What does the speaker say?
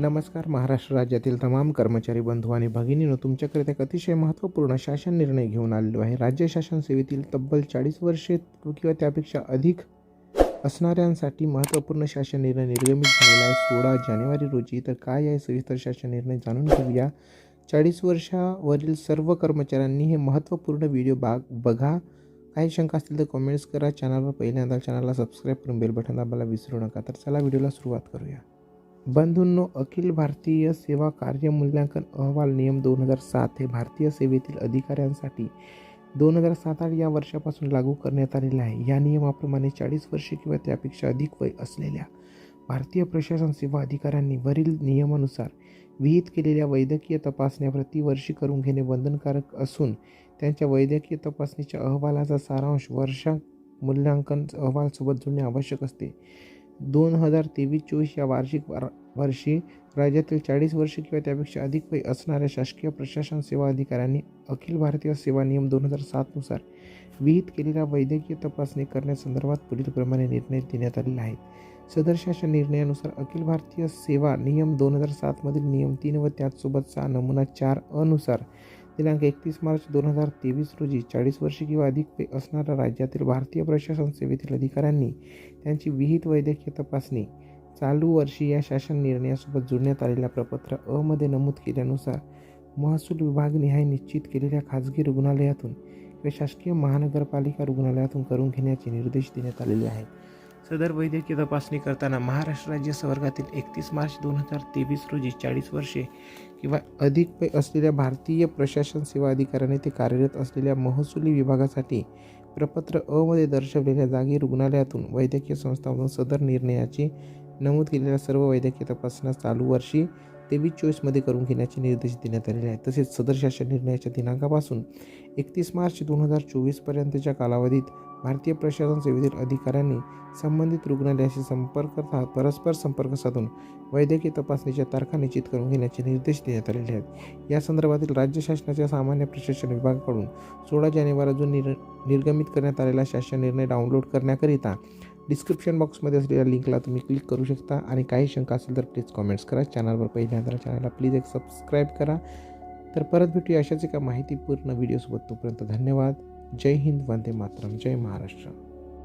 नमस्कार महाराष्ट्र राज्यातील तमाम कर्मचारी बंधू आणि भगिनीनं तुमच्याकरिता एक अतिशय महत्त्वपूर्ण शासन निर्णय घेऊन आलेलो आहे. राज्य शासन सेवेतील तब्बल चाळीस वर्षे किंवा त्यापेक्षा अधिक असणाऱ्यांसाठी महत्त्वपूर्ण शासन निर्णय निर्गमित झालेला आहे. सोळा जानेवारी रोजी तर काय आहे? सविस्तर शासन निर्णय जाणून घेऊया. चाळीस वर्षावरील सर्व कर्मचाऱ्यांनी हे महत्त्वपूर्ण व्हिडिओ बाग बघा. काही शंका असतील तर कमेंट्स करा. चॅनलवर पहिल्यांदा चॅनलला सबस्क्राईब करून बेल बटन दाबायला विसरू नका. तर चला व्हिडिओला सुरुवात करूया. बंधूंनो अखिल भारतीय सेवा कार्य मूल्यांकन अहवाल नियम दोन हजार सात हे भारतीय सेवेतील अधिकाऱ्यांसाठी दोन हजार सात आठ या वर्षापासून लागू करण्यात आलेला आहे. या नियमाप्रमाणे चाळीस वर्षे किंवा त्यापेक्षा अधिक वय असलेल्या भारतीय प्रशासन सेवा अधिकाऱ्यांनी वरील नियमानुसार विहित केलेल्या वैद्यकीय तपासण्या प्रतिवर्षी करून घेणे बंधनकारक असून त्यांच्या वैद्यकीय तपासणीच्या अहवालाचा सारांश वर्षा मूल्यांकन अहवालसोबत जोडणे आवश्यक असते. दोन हजार तेवीस चोवीस या वार्षिक वार वर्षी राज्यातील चाळीस वर्ष किंवा त्यापेक्षा अधिक वय असणाऱ्या शासकीय प्रशासन सेवा अधिकाऱ्यांनी अखिल भारतीय सेवा नियम दोन हजार सातनुसार विहित केलेल्या वैद्यकीय तपासणी करण्यासंदर्भात पुढीलप्रमाणे निर्णय देण्यात आलेले आहेत. सदर शासन निर्णयानुसार अखिल भारतीय सेवा नियम दोन हजार सातमधील नियम तीन व त्याचसोबतचा नमुना चार अनुसार दिनांक एकतीस मार्च दोन हजार तेवीस रोजी चाळीस वर्षे किंवा अधिक पे असणाऱ्या राज्यातील भारतीय प्रशासन सेवेतील अधिकाऱ्यांनी त्यांची विहित वैद्यकीय तपासणी चालू वर्षी या शासन निर्णयासोबत जोडण्यात आलेल्या प्रपत्र अ मध्ये नमूद केल्यानुसार महसूल विभागनिहाय निश्चित केलेल्या खाजगी रुग्णालयातून किंवा शासकीय महानगरपालिका रुग्णालयातून करून घेण्याचे निर्देश देण्यात आलेले आहेत. सदर वैद्यकीय तपासणी करताना महाराष्ट्र राज्य संवर्गातील एकतीस मार्च दोन हजार तेवीस रोजी चाळीस वर्षे किंवा अधिक पै असलेल्या भारतीय प्रशासन सेवा अधिकाऱ्याने ते कार्यरत असलेल्या महसुली विभागासाठी प्रपत्र अमध्ये दर्शवलेल्या जागी रुग्णालयातून वैद्यकीय संस्थांमधून सदर निर्णयाची नमूद केलेल्या सर्व वैद्यकीय तपासण्या चालू वर्षी तेवीस चोवीसमध्ये करून घेण्याचे निर्देश देण्यात आलेले आहेत. तसेच सदर शासन निर्णयाच्या दिनांकापासून एकतीस मार्च दोन हजार चोवीसपर्यंतच्या कालावधीत भारतीय प्रशासन सेवेतील अधिकाऱ्यांनी संबंधित रुग्णालयाशी संपर्क सा- परस्पर संपर्क साधून वैद्यकीय तपासणीच्या तारखा निश्चित करून घेण्याचे निर्देश देण्यात आलेले आहेत. या संदर्भातील राज्य शासनाच्या सामान्य प्रशासन विभागाकडून सोळा जानेवारी अजून निर निर्गमित करण्यात आलेला शासन निर्णय डाउनलोड करण्याकरिता डिस्क्रिप्शन बॉक्समध्ये असलेल्या लिंकला तुम्ही क्लिक करू शकता. आणि काही शंका असेल तर प्लीज कॉमेंट्स करा. चॅनलवर पहिल्यांदा चॅनलला प्लीज एक सबस्क्राईब करा. तर परत भेटूया अशाच एका माहितीपूर्ण व्हिडिओसोबत तोपर्यंत धन्यवाद. जय हिंद. वंदे मातरम. जय महाराष्ट्र.